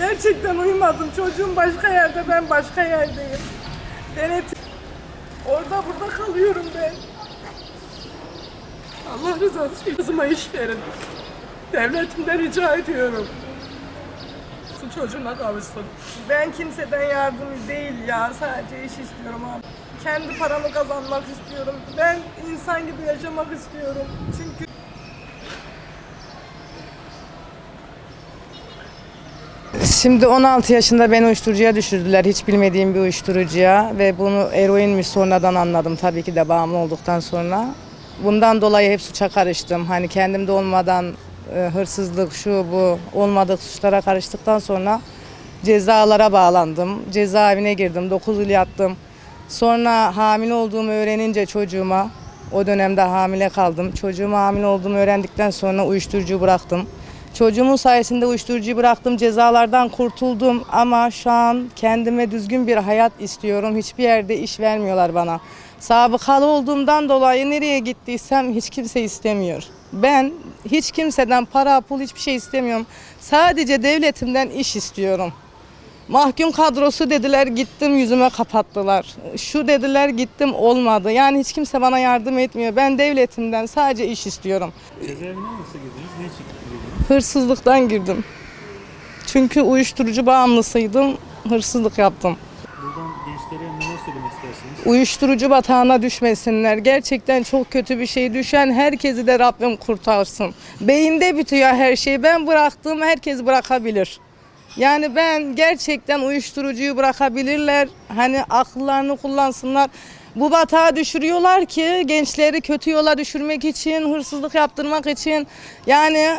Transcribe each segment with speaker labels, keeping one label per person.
Speaker 1: Gerçekten uyumadım. Çocuğum başka yerde, ben başka yerdeyim. Denetim. Orada burada kalıyorum ben. Allah rızası için kızıma iş verin. Devletimden rica ediyorum. Çocuğuna kavuşsun. Ben kimseden yardım değil ya. Sadece iş istiyorum abi. Kendi paramı kazanmak istiyorum. Ben insan gibi yaşamak istiyorum. Çünkü
Speaker 2: Şimdi 16 yaşında beni uyuşturucuya düşürdüler. Hiç bilmediğim bir uyuşturucuya ve bunu eroinmiş sonradan anladım tabii ki de bağımlı olduktan sonra. Bundan dolayı hep suça karıştım. Hani kendimde olmadan e, hırsızlık şu bu olmadık suçlara karıştıktan sonra cezalara bağlandım. Cezaevine girdim. 9 yıl yattım. Sonra hamile olduğumu öğrenince çocuğuma o dönemde hamile kaldım. Çocuğuma hamile olduğumu öğrendikten sonra uyuşturucuyu bıraktım. Çocuğumun sayesinde uyuşturucuyu bıraktım, cezalardan kurtuldum ama şu an kendime düzgün bir hayat istiyorum. Hiçbir yerde iş vermiyorlar bana. Sabıkalı olduğumdan dolayı nereye gittiysem hiç kimse istemiyor. Ben hiç kimseden para, pul hiçbir şey istemiyorum. Sadece devletimden iş istiyorum. Mahkum kadrosu dediler gittim yüzüme kapattılar. Şu dediler gittim olmadı. Yani hiç kimse bana yardım etmiyor. Ben devletimden sadece iş istiyorum.
Speaker 3: Cezaevine nasıl girdiniz? Ne için girdiniz?
Speaker 2: Hırsızlıktan girdim. Çünkü uyuşturucu bağımlısıydım. Hırsızlık yaptım.
Speaker 3: Buradan gençlere neler söylemek istersiniz?
Speaker 2: Uyuşturucu batağına düşmesinler. Gerçekten çok kötü bir şey. Düşen herkesi de Rabbim kurtarsın. Beyinde bitiyor her şey. Ben bıraktım, herkes bırakabilir. Yani ben gerçekten uyuşturucuyu bırakabilirler. Hani akıllarını kullansınlar. Bu batağa düşürüyorlar ki gençleri kötü yola düşürmek için, hırsızlık yaptırmak için. Yani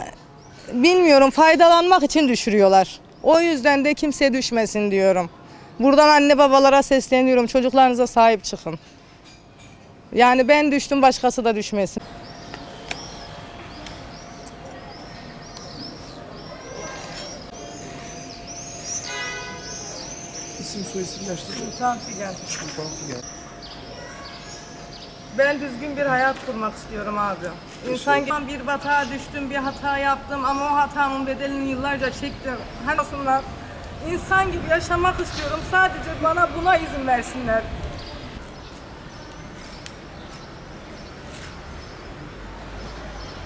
Speaker 2: bilmiyorum faydalanmak için düşürüyorlar. O yüzden de kimse düşmesin diyorum. Buradan anne babalara sesleniyorum. Çocuklarınıza sahip çıkın. Yani ben düştüm başkası da düşmesin.
Speaker 4: İsim soyisim yaşlı.
Speaker 2: Sultan Figen.
Speaker 4: Sultan Figen.
Speaker 2: Ben düzgün bir hayat kurmak istiyorum abi. İnsan gibi bir batağa düştüm, bir hata yaptım ama o hatamın bedelini yıllarca çektim. Hani aslında insan gibi yaşamak istiyorum. Sadece bana buna izin versinler.